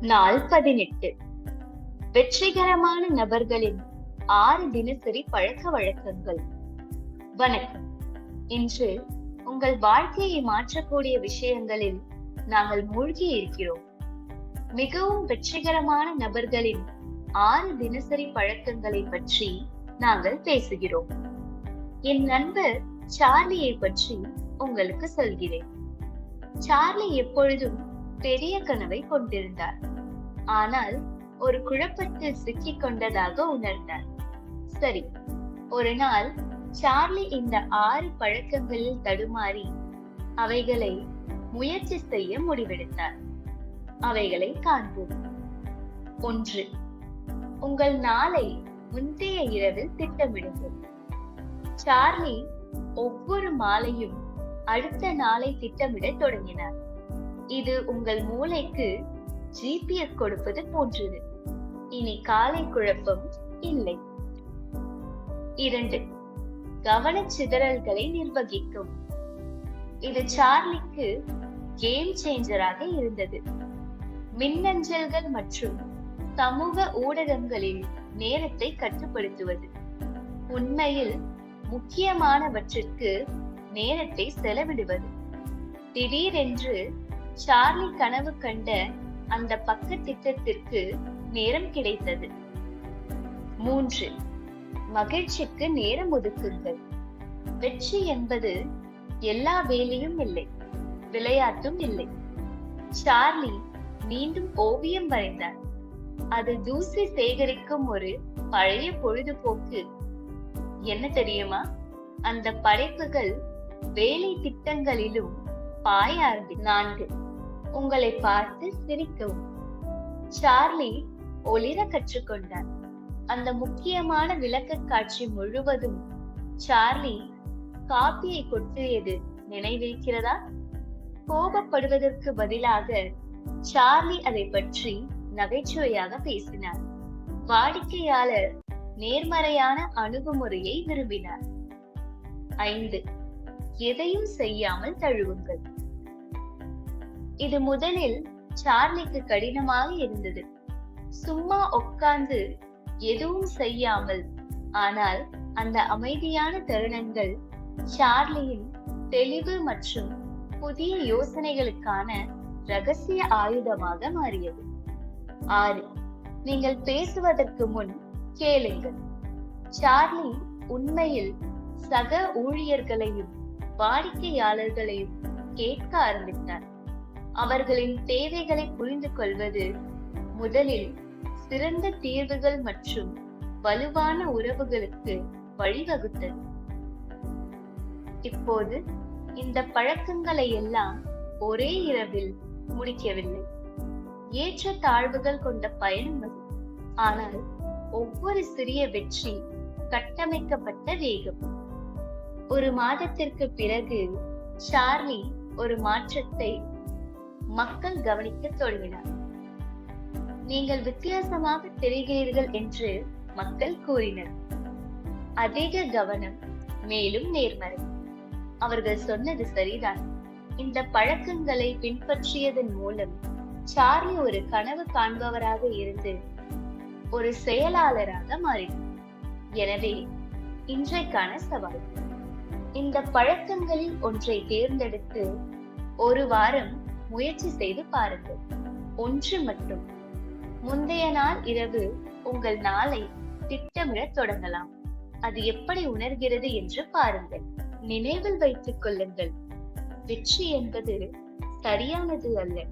நாள் பதினெட்டு. வெற்றிகரமான நபர்களின் ஆறு தினசரி பழக்க வழக்கங்கள். வணக்கம். இன்று உங்கள் வாழ்க்கையை மாற்றக்கூடிய விஷயங்களில் நாங்கள் மூழ்கி இருக்கிறோம். மிகவும் வெற்றிகரமான நபர்களின் ஆறு தினசரி பழக்கங்களை பற்றி நாங்கள் பேசுகிறோம். என் நண்பர் சார்லியை பற்றி உங்களுக்கு சொல்கிறேன். சார்லி எப்பொழுதும் பெரிய கனவை கொண்டிருந்தார். ஆனால் ஒரு குழப்பத்தில் சிக்கிக் கொண்டதாக உணர்ந்தார். சரி ஒரு நாள் சார்லி இந்த ஆறு பழக்கங்களில் தடுமாறி அவைகளை முயற்சி செய்ய முடிவெடுத்தார். அவைகளை காண்போம். ஒன்று உங்கள் நாளை முந்தைய இரவில் திட்டமிடுங்கள். சார்லி ஒவ்வொரு மாலையும் அடுத்த நாளை திட்டமிட தொடங்கினார். இது உங்கள் மூளைக்கு ஜிபிஎஸ் கொடுப்பது போன்றது. இனி காலை குழப்பம் இல்லை. இரண்டு கவன சிதறல்களை நிர்வகிக்கும். இது சார்லிக்கு கேம் சேஞ்சராக இருந்தது. மின்னஞ்சல்கள் மற்றும் சமூக ஊடகங்களில் நேரத்தை கட்டுப்படுத்துவது. உண்மையில் முக்கியமானவற்றிற்கு நேரத்தை செலவிடுவது. திடீரென்று சார்லி கனவு கண்ட அந்த பக்க திட்டத்திற்கு நேரம் கிடைத்தது. மூன்று. மகிழ்ச்சிக்கு நேரம் ஒதுக்குங்கள். வெற்றி என்பது எல்லா வேலையும் இல்லை விளையாட்டும் இல்லை. சார்லி மீண்டும் ஓவியம் வரைந்தார். அது தூசி சேகரிக்கும் ஒரு பழைய பொழுதுபோக்கு. என்ன தெரியுமா? அந்த படைப்புகள் வேலை திட்டங்களிலும் பாய ஆரம்பி நான்கு. உங்களை பார்த்து சிரிக்கவும். சார்லி ஒளிர கற்றுக்கொண்டார். அந்த முக்கியமான விளக்க காட்சி முழுவதும் சார்லி காப்பியை கொட்டியது நினைவிருக்கிறதா? கோபப்படுவதற்கு பதிலாக சார்லி அதை பற்றி நகைச்சுவையாக பேசினார். வாடிக்கையாளர் நேர்மறையான அணுகுமுறையை விரும்பினார். ஐந்து. எதையும் செய்யாமல் தழுவுங்கள். இது முதலில் சார்லிக்கு கடினமாக இருந்தது. சும்மா உட்கார்ந்து எதுவும் செய்யாமல் ஆனால் அந்த அமைதியான தருணங்கள் சார்லியின் தெளிவு மற்றும் புதிய யோசனைகளுக்கான ரகசிய ஆயுதமாக மாறியது. ஆறு நீங்கள் பேசுவதற்கு முன் கேளுங்கள். சார்லி உண்மையில் சக ஊழியர்களையும் வாடிக்கையாளர்களையும் கேட்க ஆரம்பித்தார். அவர்களின் தேவைகளை புரிந்து கொள்வது முதலில் சிறந்த தீர்வுகள் மற்றும் வலுவான உறவுகளுக்கு வழிவகுத்தது. இப்போது இந்த பழக்கங்களை எல்லாம் ஒரே இரவில் முடிக்கவில்லை. ஏற்ற தாழ்வுகள் கொண்ட பயணம் அது. ஆனால் ஒவ்வொரு சிறிய வெற்றி கட்டமைக்கப்பட்ட வேகம். ஒரு மாதத்திற்கு பிறகு சார்லி ஒரு மாற்றத்தை மக்கள் கவனிக்க தொடங்கினார். நீங்கள் வித்தியாசமாக தெரிகிறீர்கள் என்று மக்கள் கூறினர். அதிக கவனம் மேலும் நேர்மறை. அவர்கள் சொன்னது சரிதான். இந்த பழக்கங்களை பின்பற்றியதன் மூலம் சார்லி ஒரு கனவு காண்பவராக இருந்து ஒரு செயலாளராக மாறினார். எனவே இன்றைக்கான சவால். இந்த பழக்கங்களில் ஒன்றை தேர்ந்தெடுத்து ஒரு வாரம் முயற்சி செய்து பாருங்கள். ஒன்று மட்டும். முந்தைய நாள் இரவு உங்கள் நாளை திட்டமிட தொடங்கலாம். அது எப்படி உணர்கிறது என்று பாருங்கள். நினைவில் வைத்துக் கொள்ளுங்கள். வெற்றி என்பது சரியானது அல்ல.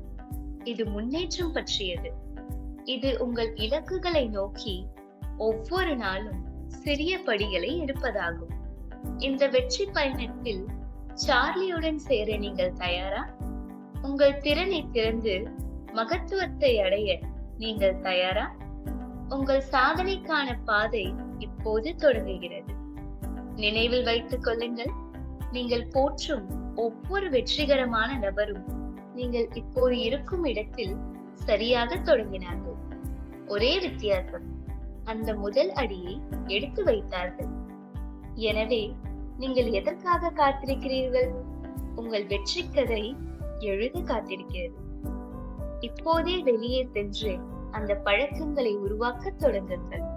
இது முன்னேற்றம் பற்றியது. இது உங்கள் இலக்குகளை நோக்கி ஒவ்வொரு நாளும் சிறிய படிகளை எடுப்பதாகும். இந்த வெற்றி பயணத்தில் சார்லியுடன் சேர நீங்கள் தயாரா? உங்கள் திறனை திறந்து மகத்துவத்தை அடைய நீங்கள் தயாரா? உங்கள் சாதனைக்கான பாதை இப்போது தொடங்குகிறது. நினைவில் வைத்துக் கொள்ளுங்கள் நீங்கள் போற்றும் ஒவ்வொரு வெற்றிகரமான நபரும் நீங்கள் இப்போது இருக்கும் இடத்தில் சரியாக தொடங்கினார்கள். ஒரே வித்தியாசம் அந்த முதல் அடியை எடுத்து வைத்தார்கள். எனவே நீங்கள் எதற்காக காத்திருக்கிறீர்கள்? உங்கள் வெற்றி கதை எழுத காத்திருக்கிறது. இப்போதே வெளியே சென்று அந்த பழக்கங்களை உருவாக்கத் தொடங்குங்கள்.